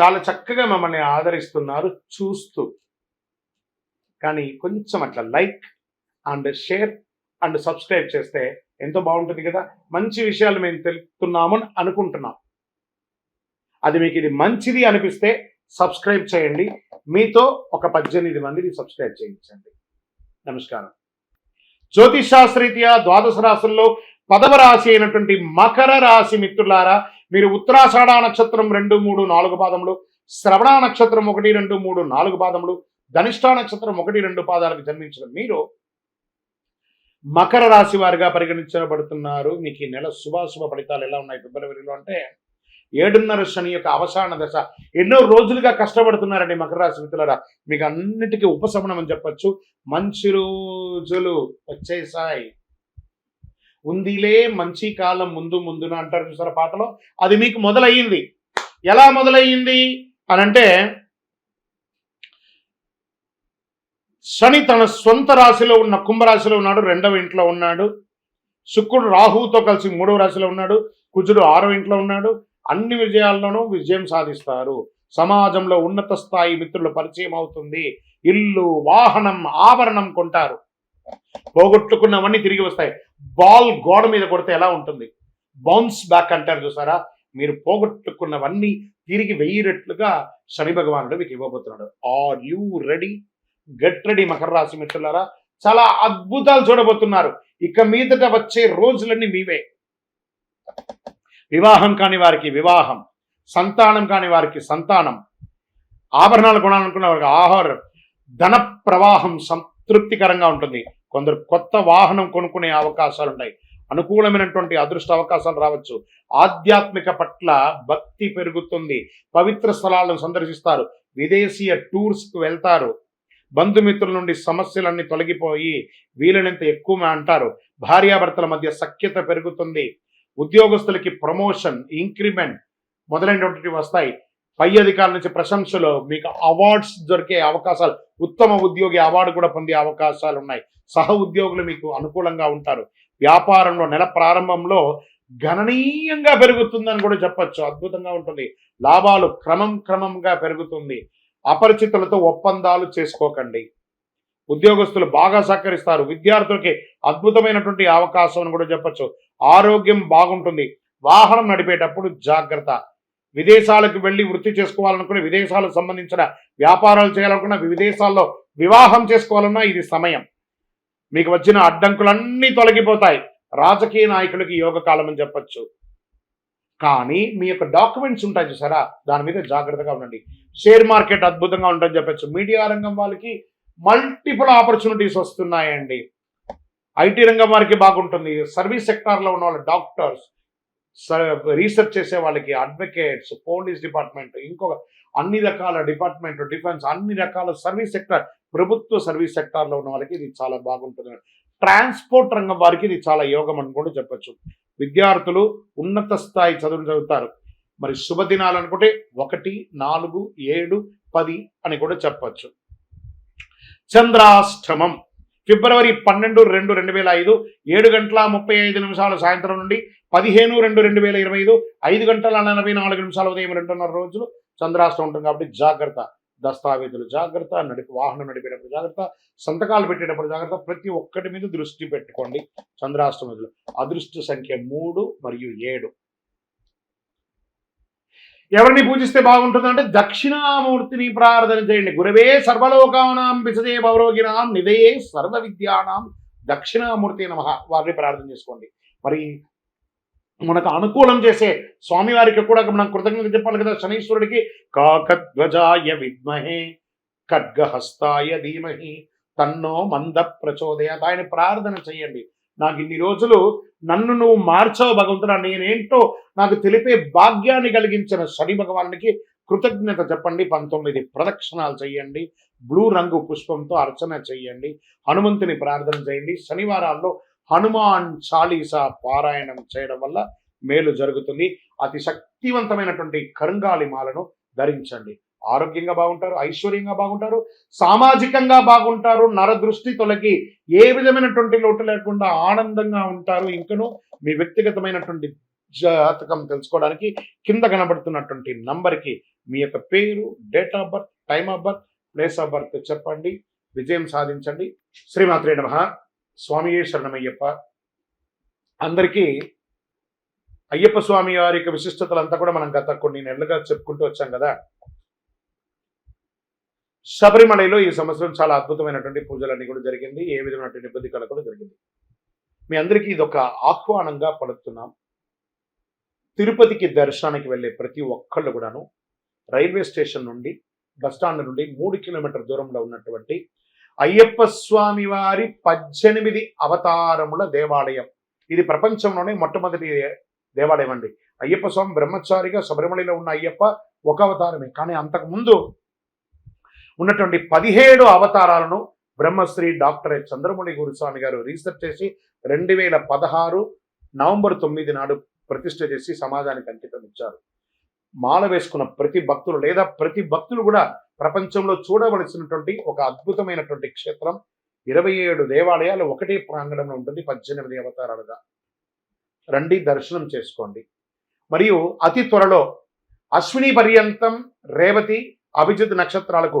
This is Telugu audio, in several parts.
చాలా చక్కగా మమ్మల్ని ఆదరిస్తున్నారు చూస్తూ. కానీ కొంచెం అట్లా like and share and subscribe చేస్తే ఎంతో బాగుంటుంది కదా. మంచి విషయాలు మేము తెలుపుతున్నాము అని అనుకుంటున్నాం. అది మీకు ఇది మంచిది అనిపిస్తే సబ్స్క్రైబ్ చేయండి. మీతో ఒక పద్దెనిమిది మందిని సబ్స్క్రైబ్ చేయించండి. నమస్కారం. జ్యోతిష్ శాస్త్రరీత్యా ద్వాదశ రాశుల్లో పదవ రాశి అయినటువంటి మకర రాశి మిత్రులారా మీరు ఉత్తరాషాఢ నక్షత్రం రెండు మూడు నాలుగు పాదములు శ్రవణ నక్షత్రం ఒకటి రెండు మూడు నాలుగు పాదములు ధనిష్ఠా నక్షత్రం ఒకటి రెండు పాదాలకు జన్మించిన మీరు మకర రాశి వారిగా పరిగణించబడుతున్నారు. మీకు ఈ నెల శుభాశుభ ఫలితాలు ఎలా ఉన్నాయి ఫిబ్రవరిలో అంటే ఏడున్నర శని యొక్క అవసాన దశ. ఎన్నో రోజులుగా కష్టపడుతున్నారండి మకర రాశి మిత్రులరా. మీకు అన్నిటికీ ఉపశమనం అని చెప్పొచ్చు. మంచి రోజులు వచ్చేసాయి. ఉందిలే మంచి కాలం ముందు ముందున అంటారు చూసారా పాటలో? అది మీకు మొదలయ్యింది. ఎలా మొదలయ్యింది? అని అంటే శని తన సొంత రాశిలో ఉన్న కుంభరాశిలో ఉన్నాడు రెండవ ఇంట్లో ఉన్నాడు. శుక్రుడు రాహువుతో కలిసి మూడవ రాశిలో ఉన్నాడు. కుజుడు ఆరవ ఇంట్లో ఉన్నాడు. అన్ని విజయాల్లోనూ విజయం సాధిస్తారు. సమాజంలో ఉన్నత స్థాయి మిత్రుల పరిచయం అవుతుంది. ఇల్లు వాహనం ఆభరణం కొంటారు. పోగొట్టుకున్నవన్నీ తిరిగి వస్తాయి. బాల్ గోడ మీద కొడితే ఎలా ఉంటుంది? బౌన్స్ బ్యాక్ అంటారు చూసారా? మీరు పోగొట్టుకున్నవన్నీ తిరిగి వెయ్యినట్లుగా శని భగవానుడు మీకు ఇవ్వబోతున్నాడు. Are you ready get ready Makar రాశి మిత్రులారా. చాలా అద్భుతాలు చూడబోతున్నారు. ఇక మీదట వచ్చే రోజులన్నీ మీవే. వివాహం కాని వారికి వివాహం. సంతానం కాని వారికి సంతానం. ఆభరణాలు కొనాలనుకున్న వారికి ఆహారం. ధన ప్రవాహం సంతృప్తికరంగా ఉంటుంది. కొందరు కొత్త వాహనం కొనుక్కునే అవకాశాలు ఉన్నాయి అనుకూలమైనటువంటి అదృష్ట అవకాశాలు రావచ్చు. ఆధ్యాత్మిక పట్ల భక్తి పెరుగుతుంది. పవిత్ర స్థలాలను సందర్శిస్తారు. విదేశీయ టూర్స్కి వెళ్తారు. బంధుమిత్రుల నుండి సమస్యలన్నీ తొలగిపోయి వీలైనంత ఎక్కువ అంటారు. భార్యాభర్తల మధ్య సఖ్యత పెరుగుతుంది. ఉద్యోగస్తులకి ప్రమోషన్ ఇంక్రిమెంట్ మొదలైనటువంటివి వస్తాయి. పై అధికారుల నుంచి ప్రశంసలు మీకు అవార్డ్స్ దొరికే అవకాశాలు ఉత్తమ ఉద్యోగి అవార్డు కూడా పొందే అవకాశాలు ఉన్నాయి. సహ ఉద్యోగులు మీకు అనుకూలంగా ఉంటారు. వ్యాపారంలో నెల ప్రారంభంలో గణనీయంగా పెరుగుతుందని కూడా చెప్పచ్చు. అద్భుతంగా ఉంటుంది. లాభాలు క్రమం క్రమంగా పెరుగుతుంది. అపరిచితులతో ఒప్పందాలు చేసుకోకండి. ఉద్యోగస్తులు బాగా సహకరిస్తారు. విద్యార్థులకి అద్భుతమైనటువంటి అవకాశం అని కూడా చెప్పచ్చు. ఆరోగ్యం బాగుంటుంది. వాహనం నడిపేటప్పుడు జాగ్రత్త. విదేశాలకు వెళ్ళి వృత్తి చేసుకోవాలనుకున్న విదేశాలకు సంబంధించిన వ్యాపారాలు చేయాలనుకున్న విదేశాల్లో వివాహం చేసుకోవాలన్నా ఇది సమయం. మీకు వచ్చిన అడ్డంకులన్నీ తొలగిపోతాయి. రాజకీయ నాయకులకి యోగ కాలం అని చెప్పచ్చు. కానీ మీ యొక్క డాక్యుమెంట్స్ ఉంటాయి చూసారా? దాని మీద జాగ్రత్తగా ఉండండి. షేర్ మార్కెట్ అద్భుతంగా ఉంటుందని చెప్పచ్చు. మీడియా రంగం వాళ్ళకి మల్టిపుల్ ఆపర్చునిటీస్ వస్తున్నాయండి. ఐటీ రంగం వారికి బాగుంటుంది. సర్వీస్ సెక్టార్లో ఉన్న వాళ్ళు డాక్టర్స్ రీసెర్చ్ చేసే వాళ్ళకి అడ్వకేట్స్ పోలీస్ డిపార్ట్మెంట్ ఇంకొక అన్ని రకాల డిపార్ట్మెంట్ డిఫెన్స్ అన్ని రకాల సర్వీస్ సెక్టర్ ప్రభుత్వ సర్వీస్ సెక్టార్లో ఉన్న వాళ్ళకి ఇది చాలా బాగుంటుంది. ట్రాన్స్పోర్ట్ రంగం వారికి ఇది చాలా యోగం అని కూడా చెప్పచ్చు. విద్యార్థులు ఉన్నత స్థాయి చదువులు చదువుతారు. మరి శుభదినాలు అనుకుంటే ఒకటి నాలుగు ఏడు పది అని కూడా చెప్పచ్చు. చంద్రాష్టమం. ఫిబ్రవరి పన్నెండు రెండు రెండు వేల ఐదు ఏడు గంటల ముప్పై ఐదు నిమిషాల సాయంత్రం నుండి పదిహేను రెండు రెండు వేల ఇరవై ఐదు ఐదు గంటల నలభై నాలుగు నిమిషాల ఉదయం రెండున్నర రోజులు చంద్రాష్టం ఉంటుంది కాబట్టి జాగ్రత్త దస్తావేజులు జాగ్రత్త నడిపి వాహనం నడిపేటప్పుడు జాగ్రత్త సంతకాలు పెట్టేటప్పుడు జాగ్రత్త ప్రతి ఒక్కటి మీద దృష్టి పెట్టుకోండి చంద్రాష్టమతులు అదృష్ట సంఖ్య మూడు మరియు ఏడు. ఎవరిని పూజిస్తే బాగుంటుందంటే దక్షిణామూర్తిని ప్రార్థన చేయండి. గురవే సర్వలోకానాం విసదే పౌరోగినాం నిదయే సర్వ విద్యానాం దక్షిణామూర్తి నమ వారిని ప్రార్థన చేసుకోండి. మరి మనకు అనుకూలం చేసే స్వామివారికి కూడా మనం కృతజ్ఞత చెప్పాలి కదా శనీశ్వరుడికి కాకధ్వజాయ విద్మహే ఖడ్గహస్తాయ ధీమహి తన్నో మంద ప్రచోదయ ఆయన ప్రార్థన చేయండి. నాకు ఇన్ని రోజులు నన్ను నువ్వు మార్చావు భగవంతుడా నేనేంటో నాకు తెలిపే భాగ్యాన్ని కలిగించిన శని భగవానికి కృతజ్ఞత చెప్పండి. పంతొమ్మిది ప్రదక్షిణాలు చేయండి. బ్లూ రంగు పుష్పంతో అర్చన చేయండి. హనుమంతుని ప్రార్థన చేయండి. శనివారాల్లో హనుమాన్ చాలీసా పారాయణం చేయడం వల్ల మేలు జరుగుతుంది. అతి శక్తివంతమైనటువంటి కరుంగాలి మాలను ధరించండి. ఆరోగ్యంగా బాగుంటారు ఐశ్వర్యంగా బాగుంటారు సామాజికంగా బాగుంటారు నరదృష్టి తొలగి ఏ విధమైనటువంటి లోటు లేకుండా ఆనందంగా ఉంటారు. ఇంకను మీ వ్యక్తిగతమైనటువంటి జాతకం తెలుసుకోవడానికి కింద కనబడుతున్నటువంటి నంబర్కి మీ యొక్క పేరు date of birth time of birth place of birth చెప్పండి విజయం సాధించండి. శ్రీమాత్రే నమ. స్వామి శరణమయ్యప్ప. అందరికీ అయ్యప్ప స్వామి వారి యొక్క విశిష్టతలంతా కూడా మనం గత కొన్ని నెలలుగా చెప్పుకుంటూ వచ్చాం కదా. శబరిమలలో ఈ సంవత్సరం చాలా అద్భుతమైనటువంటి పూజలన్నీ కూడా జరిగింది. ఏ విధమైనటువంటి ఇబ్బంది కల కూడా జరిగింది. మీ అందరికీ ఇదొక ఆహ్వానంగా పలుకుతున్నాం. తిరుపతికి దర్శనానికి వెళ్ళే ప్రతి ఒక్కళ్ళు కూడాను రైల్వే స్టేషన్ నుండి బస్టాండ్ నుండి మూడు కిలోమీటర్ దూరంలో ఉన్నటువంటి అయ్యప్ప స్వామి వారి పద్దెనిమిది అవతారముల దేవాలయం. ఇది ప్రపంచంలోనే మొట్టమొదటి దేవాలయం అండి. అయ్యప్ప స్వామి బ్రహ్మచారిగా శబరిమలలో ఉన్న అయ్యప్ప ఒక అవతారమే. కానీ అంతకు ముందు ఉన్నటువంటి పదిహేడు అవతారాలను బ్రహ్మశ్రీ డాక్టర్ చంద్రమణి గురుస్వామి గారు రీసెర్చ్ చేసి రెండు వేల పదహారు నవంబర్ తొమ్మిది నాడు ప్రతిష్ట చేసి సమాజానికి అంకితం ఇచ్చారు. మాల వేసుకున్న ప్రతి భక్తులు లేదా ప్రతి భక్తులు కూడా ప్రపంచంలో చూడవలసినటువంటి ఒక అద్భుతమైనటువంటి క్షేత్రం. ఇరవై ఏడు దేవాలయాలు ఒకటే ప్రాంగణంలో ఉంటుంది పద్దెనిమిది అవతారాలుగా. రండి దర్శనం చేసుకోండి. మరియు అతి త్వరలో అశ్విని పర్యంతం రేవతి అభిజిత్ నక్షత్రాలకు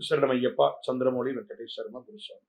శరణపి శరణమయ్యప్ప చంద్రమౌళి వెంకటేశ్వరమ గురుస్వామి